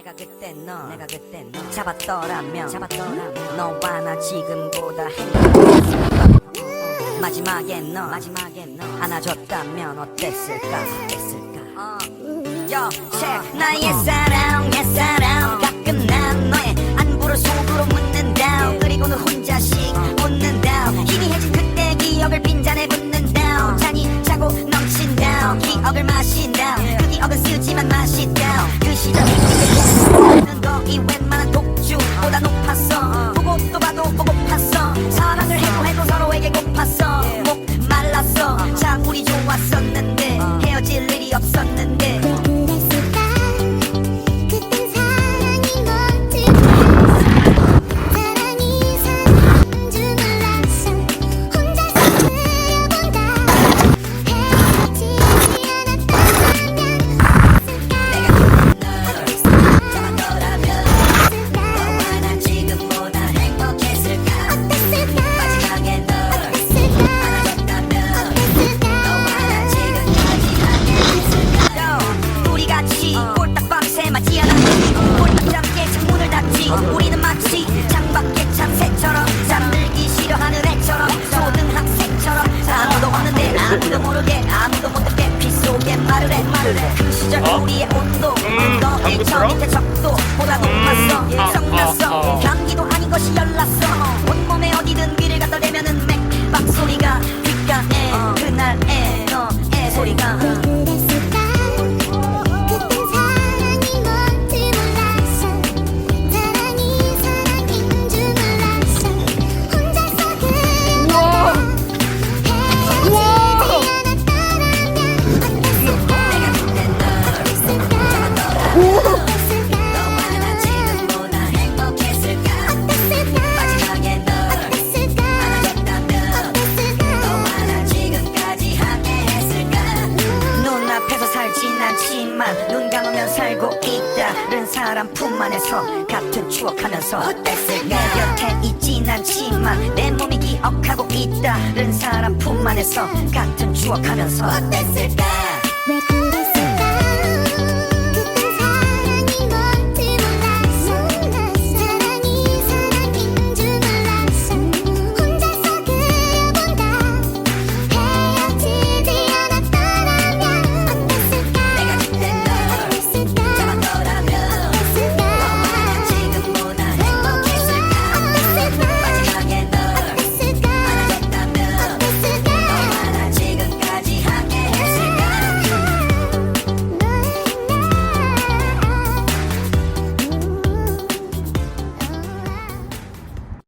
내가 그때 너 내가 그때 너 잡았더라면 잡았더라면 너와 나 지금보다 마지막에 너 마지막에 너 안아줬다면 어땠을까? 어땠을까? 어. Yo, check. 나의 사랑 내 사랑. 가끔 난 너의 안부를 속으로 묻는다 그리고는 혼자씩 웃는다 희미해진 그때 기억을 빈잔에 붓는다 잔이 차고 넘친다 기억을 마신다 그 기억은 쓰지만 마신다 말을 해 말을 해그 시절 우리의 온도. 음, 저 당구처럼? 밑에 적도 보다 높았어 음, 아, 성났 않지만 눈 감으면 살고 있다른 사람 품 안에서 같은 추억하면서 어땠을까? 내 곁에 있진 않지만 내 몸이 기억하고 있다른 사람 품 안에서 같은 추억하면서 어땠을까